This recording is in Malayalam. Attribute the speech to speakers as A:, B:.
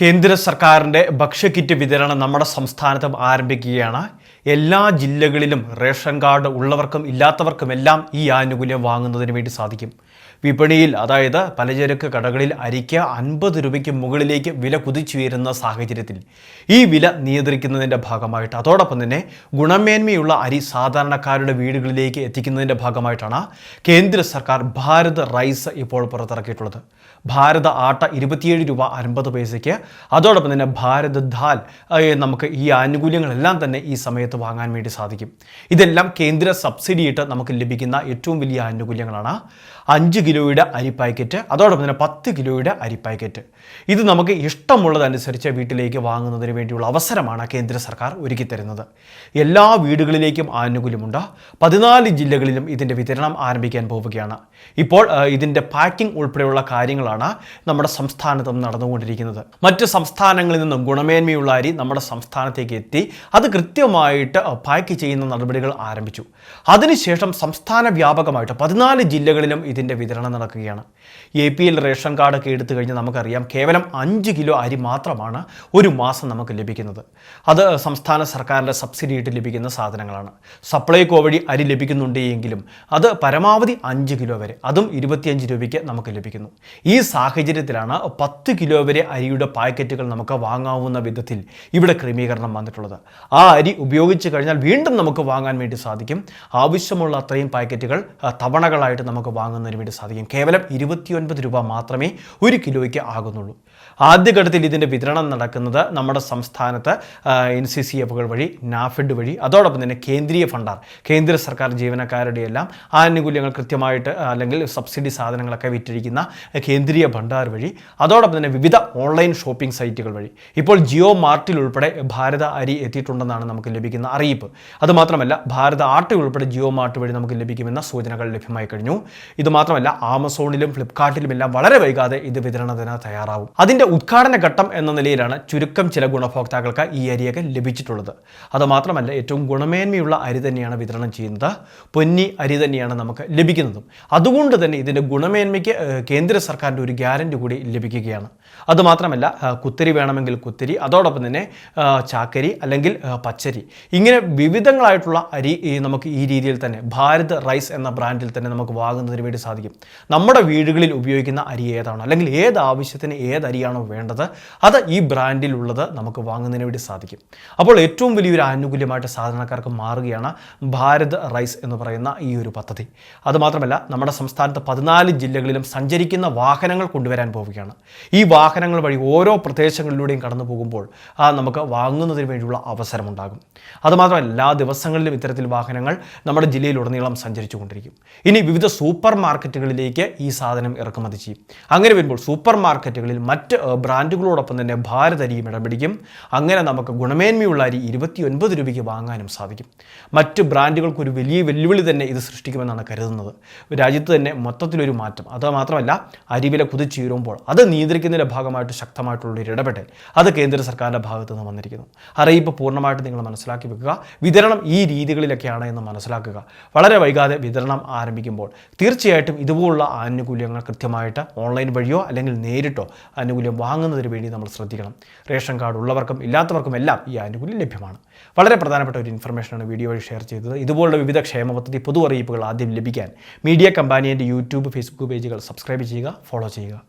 A: കേന്ദ്ര സർക്കാരിന്റെ ഭക്ഷ്യക്കിറ്റ് വിതരണം നമ്മുടെ സംസ്ഥാനത്തും ആരംഭിക്കുകയാണ്. എല്ലാ ജില്ലകളിലും റേഷൻ കാർഡ് ഉള്ളവർക്കും ഇല്ലാത്തവർക്കുമെല്ലാം ഈ ആനുകൂല്യം വാങ്ങുന്നതിന് വേണ്ടി സാധിക്കും. വിപണിയിൽ അതായത് പലചരക്ക് കടകളിൽ അരിക്ക് അൻപത് രൂപയ്ക്ക് മുകളിലേക്ക് വില കുതിച്ചുയരുന്ന സാഹചര്യത്തിൽ ഈ വില നിയന്ത്രിക്കുന്നതിന്റെ ഭാഗമായിട്ട് അതോടൊപ്പം തന്നെ ഗുണമേന്മയുള്ള അരി സാധാരണക്കാരുടെ വീടുകളിലേക്ക് എത്തിക്കുന്നതിന്റെ ഭാഗമായിട്ടാണ് കേന്ദ്ര സർക്കാർ ഭാരത് റൈസ് ഇപ്പോൾ പുറത്തിറക്കിയിട്ടുള്ളത്. ഭാരത ആട്ട ഇരുപത്തിയേഴ് രൂപ അൻപത് പൈസയ്ക്ക് അതോടൊപ്പം തന്നെ ഭാരത് ധാൽ നമുക്ക് ഈ ആനുകൂല്യങ്ങളെല്ലാം തന്നെ ഈ സമയത്ത് വാങ്ങാൻ വേണ്ടി സാധിക്കും. ഇതെല്ലാം കേന്ദ്ര സബ്സിഡിയിട്ട് നമുക്ക് ലഭിക്കുന്ന ഏറ്റവും വലിയ ആനുകൂല്യങ്ങളാണ് അഞ്ച് കിലോയുടെ അരി പാക്കറ്റ് അതോടൊപ്പം തന്നെ പത്ത് കിലോയുടെ അരി പാക്കറ്റ്. ഇത് നമുക്ക് ഇഷ്ടമുള്ളതനുസരിച്ച് വീട്ടിലേക്ക് വാങ്ങുന്നതിന് വേണ്ടിയുള്ള അവസരമാണ് കേന്ദ്ര സർക്കാർ ഒരുക്കിത്തരുന്നത് എല്ലാ വീടുകളിലേക്കും ആനുകൂല്യമുണ്ട്. പതിനാല് ജില്ലകളിലും ഇതിന്റെ വിതരണം ആരംഭിക്കാൻ പോവുകയാണ്. ഇപ്പോൾ ഇതിന്റെ പാക്കിംഗ് ഉൾപ്പെടെയുള്ള കാര്യങ്ങളാണ് നമ്മുടെ സംസ്ഥാനത്തും നടന്നുകൊണ്ടിരിക്കുന്നത്. മറ്റ് സംസ്ഥാനങ്ങളിൽ നിന്നും ഗുണമേന്മയുള്ള അരി നമ്മുടെ സംസ്ഥാനത്തേക്ക് എത്തി അത് കൃത്യമായിട്ട് പാക്ക് ചെയ്യുന്ന നടപടികൾ ആരംഭിച്ചു. അതിനുശേഷം സംസ്ഥാന വ്യാപകമായിട്ട് പതിനാല് ജില്ലകളിലും ഇതിന്റെ വിതരണം നടക്കുകയാണ്. എ പി എൽ റേഷൻ കാർഡൊക്കെ എടുത്തു കഴിഞ്ഞാൽ നമുക്കറിയാം കേവലം അഞ്ച് കിലോ അരി മാത്രമാണ് ഒരു മാസം നമുക്ക് ലഭിക്കുന്നത്. അത് സംസ്ഥാന സർക്കാരിന്റെ സബ്സിഡി ലഭിക്കുന്ന സാധനങ്ങളാണ്. സപ്ലൈകോ വഴി അരി ലഭിക്കുന്നുണ്ട് എങ്കിലും അത് പരമാവധി അഞ്ച് കിലോ വരെ അതും ഇരുപത്തിയഞ്ച് രൂപയ്ക്ക് നമുക്ക് ലഭിക്കുന്നു. ഈ സാഹചര്യത്തിലാണ് പത്ത് കിലോ വരെ അരിയുടെ പാക്കറ്റുകൾ നമുക്ക് വാങ്ങാവുന്ന വിധത്തിൽ ഇവിടെ ക്രമീകരണം വന്നിട്ടുള്ളത്. ആ അരി ഉപയോഗിച്ച് കഴിഞ്ഞാൽ വീണ്ടും നമുക്ക് വാങ്ങാൻ വേണ്ടി സാധിക്കും. ആവശ്യമുള്ള അത്രയും പാക്കറ്റുകൾ തവണകളായിട്ട് നമുക്ക് വാങ്ങുന്നതിന് വേണ്ടി സാധിക്കും. കേവലം ഇരുപത്തിയൊൻപത് രൂപ മാത്രമേ ഒരു കിലോയ്ക്ക് ആകുന്നുള്ളൂ. ആദ്യഘട്ടത്തിൽ ഇതിന്റെ വിതരണം നടക്കുന്നത് നമ്മുടെ സംസ്ഥാനത്ത് എൻ സി സി എഫുകൾ വഴി നാഫെഡ് വഴി അതോടൊപ്പം തന്നെ കേന്ദ്രീയ ഫണ്ടാർ കേന്ദ്ര സർക്കാർ ജീവനക്കാരുടെ എല്ലാം ആനുകൂല്യങ്ങൾ കൃത്യമായിട്ട് അല്ലെങ്കിൽ സബ്സിഡി സാധനങ്ങളൊക്കെ വിറ്റിരിക്കുന്ന കേന്ദ്രീയ ഭണ്ഡാർ വഴി അതോടൊപ്പം തന്നെ വിവിധ ഓൺലൈൻ ഷോപ്പിംഗ് സൈറ്റുകൾ വഴി. ഇപ്പോൾ ജിയോ മാർട്ടിൽ ഉൾപ്പെടെ ഭാരത അരി എത്തിയിട്ടുണ്ടെന്നാണ് നമുക്ക് ലഭിക്കുന്ന അറിയിപ്പ്. അതുമാത്രമല്ല ഭാരത ആർട്ടിൽ ഉൾപ്പെടെ ജിയോ മാർട്ട് വഴി നമുക്ക് ലഭിക്കുമെന്ന സൂചനകൾ ലഭ്യമായി കഴിഞ്ഞു. ഇത് മാത്രമല്ല ആമസോണിലും ഫ്ലിപ്കാർട്ടിലും എല്ലാം വളരെ വൈകാതെ ഇത് വിതരണത്തിന് തയ്യാറാവും. അതിന്റെ ഉദ്ഘാടന ഘട്ടം എന്ന നിലയിലാണ് ചുരുക്കം ചില ഗുണഭോക്താക്കൾക്ക് ഈ അരിയൊക്കെ ലഭിച്ചിട്ടുള്ളത്. അതുമാത്രമല്ല ഏറ്റവും ഗുണമേന്മയുള്ള അരി തന്നെയാണ് വിതരണം ചെയ്യുന്നത്. പൊന്നി അരി തന്നെയാണ് നമുക്ക് ലഭിക്കുന്നതും. അതുകൊണ്ട് തന്നെ ഇതിന്റെ ഗുണമേന്മയ്ക്ക് കേന്ദ്ര സർക്കാരിന്റെ ഒരു ഗ്യാരണ്ടി കൂടി ലഭിക്കുകയാണ്. അതുമാത്രമല്ല കുത്തരി വേണമെങ്കിൽ കുത്തരി അതോടൊപ്പം തന്നെ ചാക്കരി അല്ലെങ്കിൽ പച്ചരി. ഇങ്ങനെ വിവിധങ്ങളായിട്ടുള്ള അരി നമുക്ക് ഈ രീതിയിൽ തന്നെ ഭാരത് റൈസ് എന്ന ബ്രാൻഡിൽ തന്നെ നമുക്ക് വാങ്ങുന്നതിന് വേണ്ടി സാധിക്കും. നമ്മുടെ വീടുകളിൽ ഉപയോഗിക്കുന്ന അരി ഏതാണോ? അല്ലെങ്കിൽ ഏത് ആവശ്യത്തിന് ഏത് അരിയാണോ വേണ്ടത് അത് ഈ ബ്രാൻഡിലുള്ളത് നമുക്ക് വാങ്ങുന്നതിന് വേണ്ടി സാധിക്കും. അപ്പോൾ ഏറ്റവും വലിയൊരു ആനുകൂല്യമായിട്ട് സാധാരണക്കാർക്ക് മാറുകയാണ് ഭാരത് റൈസ് എന്ന് പറയുന്ന ഈ ഒരു പദ്ധതി. അതുമാത്രമല്ല നമ്മുടെ സംസ്ഥാനത്ത് പതിനാല് ജില്ലകളിലും സഞ്ചരിക്കുന്ന വാഹനങ്ങൾ കൊണ്ടുവരാൻ പോവുകയാണ്. ഈ വാഹനങ്ങൾ വഴി ഓരോ പ്രദേശങ്ങളിലൂടെയും കടന്നു പോകുമ്പോൾ ആ നമുക്ക് വാങ്ങുന്നതിന് വേണ്ടിയുള്ള അവസരമുണ്ടാകും. അതുമാത്രമല്ല എല്ലാ ദിവസങ്ങളിലും ഇത്തരത്തിൽ വാഹനങ്ങൾ നമ്മുടെ ജില്ലയിലുടനീളം സഞ്ചരിച്ചു കൊണ്ടിരിക്കും ഇനി വിവിധ സൂപ്പർ മാർക്കറ്റുകളിലേക്ക് ഈ സാധനം ഇറക്കുമതി ചെയ്യും. അങ്ങനെ വരുമ്പോൾ സൂപ്പർ മാർക്കറ്റുകളിൽ മറ്റ് ബ്രാൻഡുകളോടൊപ്പം തന്നെ ഭാരത് അരിയും ഇടപിടിക്കും. അങ്ങനെ നമുക്ക് ഗുണമേന്മയുള്ള അരി ഇരുപത്തിയൊൻപത് രൂപയ്ക്ക് വാങ്ങാനും സാധിക്കും. മറ്റ് ബ്രാൻഡുകൾക്ക് ഒരു വലിയ വെല്ലുവിളി തന്നെ ഇത് സൃഷ്ടിക്കുമെന്നാണ് കരുതുന്നത്. രാജ്യത്ത് തന്നെ മൊത്തത്തിലൊരു മാറ്റം. അത് മാത്രമല്ല അരിവില കുതിച്ചുയരുമ്പോൾ അത് നിയന്ത്രിക്കുന്നതിന്റെ ഭാഗമായിട്ട് ശക്തമായിട്ടുള്ള ഒരു ഇടപെടൽ അത് കേന്ദ്ര സർക്കാരിന്റെ ഭാഗത്തു നിന്ന് വന്നിരിക്കുന്നു. അറിയിപ്പ് പൂർണമായിട്ട് നിങ്ങൾ മനസ്സിലാക്കി വെക്കുക. വിതരണം ഈ രീതികളിലൊക്കെയാണ് എന്ന് മനസ്സിലാക്കുക. വളരെ വൈകാതെ വിതരണം ആരംഭിക്കുമ്പോൾ തീർച്ചയായിട്ടും ഇതുപോലുള്ള ആനുകൂല്യങ്ങൾ കൃത്യമായിട്ട് ഓൺലൈൻ വഴിയോ അല്ലെങ്കിൽ നേരിട്ടോ ആനുകൂല്യം വാങ്ങുന്നതിന് വേണ്ടി നമ്മൾ ശ്രദ്ധിക്കണം. റേഷൻ കാർഡ് ഉള്ളവർക്കും ഇല്ലാത്തവർക്കും എല്ലാം ഈ ആനുകൂല്യം ലഭ്യമാണ്. വളരെ പ്രധാനപ്പെട്ട ഒരു ഇൻഫർമേഷനാണ് വീഡിയോ വഴി ഷെയർ ചെയ്തത്. ഇതുപോലുള്ള വിവിധ ക്ഷേമ പദ്ധതി പൊതു അറിയിപ്പുകൾ ആദ്യം ലഭിക്കാൻ മീഡിയ കമ്പാനിയന്റെ യൂട്യൂബ് ഫേസ്ബുക്ക് പേജുകൾ സബ്സ്ക്രൈബ് ചെയ്യുക ഫോളോ ചെയ്യുക.